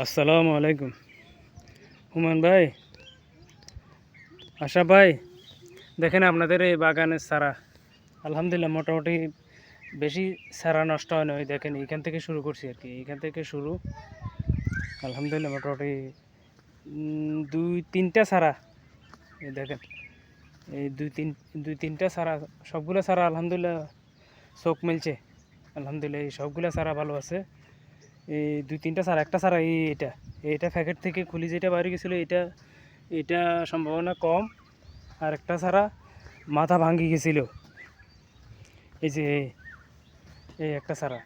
আসসালামু আলাইকুম। হুমান ভাই, আশা ভাই, দেখেন আপনাদের এই বাগানের সারা আলহামদুলিল্লাহ মোটামুটি বেশি সারা নষ্ট হয় না ওই দেখেন এইখান থেকে শুরু করছি আর কি এইখান থেকে শুরু, আলহামদুলিল্লাহ মোটামুটি দুই তিনটা সারা এই দেখেন, এই দুই তিন, দুই তিনটা সারা সবগুলো সারা আলহামদুলিল্লাহ চোখ মিলছে, আলহামদুলিল্লাহ এই সবগুলো সারা ভালো আছে। এই দুই তিনটা সারা, একটা সারা এই এটা। এটা প্যাকেট থেকে খুলি যেটা বাইরে গেছিল এটা এটা সম্ভাবনা কম। আর একটা সারা মাথা ভাঙ্গি গেছিল। এই যে, এই একটা সারা।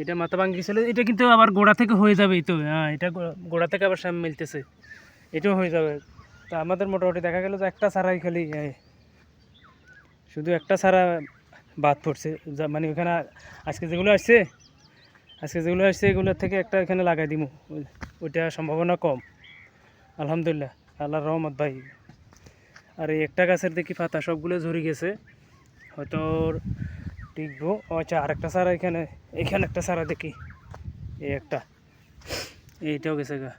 এটা মাথা ভাঙ্গি গেছিল এটা কিন্তু আবার গোড়া থেকে হয়ে যাবে তো। হ্যাঁ এটা গোড়া থেকে আবার সাম মিলতেছে। এটাও হয়ে যাবে। তা আমাদের মোটামুটি দেখা গেল যে একটা সারাই খালি শুধু একটা সারা বাদ পড়ছে। মানে ওখানে আজকে যেগুলো আসছে আজকে যেগুলো আসছে এগুলোর থেকে একটা এখানে লাগাই দিব ওই- ওইটা সম্ভাবনা কম। আলহামদুলিল্লাহ, আল্লাহর রহমত ভাই। আর এই একটা গাছের দেখি পাতা সবগুলো ঝরে গেছে। হয়তো টিকবো। ও আচ্ছা আরেকটা সারা এখানে এখানে একটা সারা দেখি। এই একটা। এইটাও গেছে গা।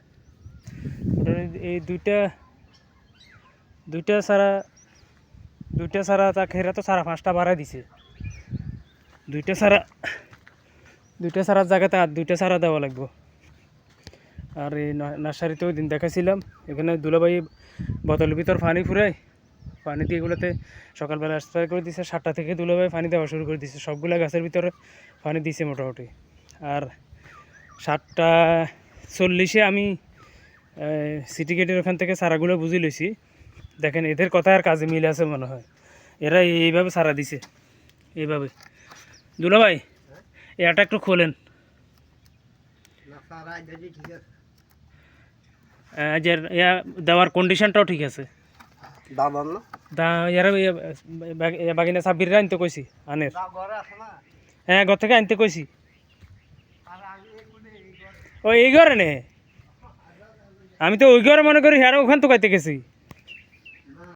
এই দুইটা দুইটা সারা দুইটা সারা তা খেরা তো সারা পাঁচটা বাড়াই দিছে। দুইটা সারা দুইটা সারার জায়গাতে আর দুইটা সারা দেওয়া লাগবে। আর এই না- নার্সারিতে ওই দিন দেখাছিলাম। এখানে দুলাভাই বোতলের ভিতর পানি ফুরাই পানি দিয়ে এগুলোতে সকালবেলা স্প্রে করে দিছে। সাতটা থেকে দুলাভাই পানি দেওয়া শুরু করে দিছে। সবগুলা গাছের ভিতরে পানি দিছে মোটামুটি। আর সাতটা চল্লিশে আমি সিটি গেটের ওখান থেকে সারাগুলো বুঝে লইছি। দেখেন, এদের কথা আর কাজে মিল আছে মনে হয়। এরা এইভাবে সারা দিছে। এইভাবে। দুলাভাই এটা একটু খোলেন। যে দেওয়ার কন্ডিশনটাও ঠিক আছে। বাগিনা সাব্বিররা আনতে কইছি আনের। হ্যাঁ ঘর থেকে আনতে কইছি। ও এই ঘরে নে? আমি তো ওই ঘরে মনে করি হ্যাঁ ওখান তো কাইতে গেছি।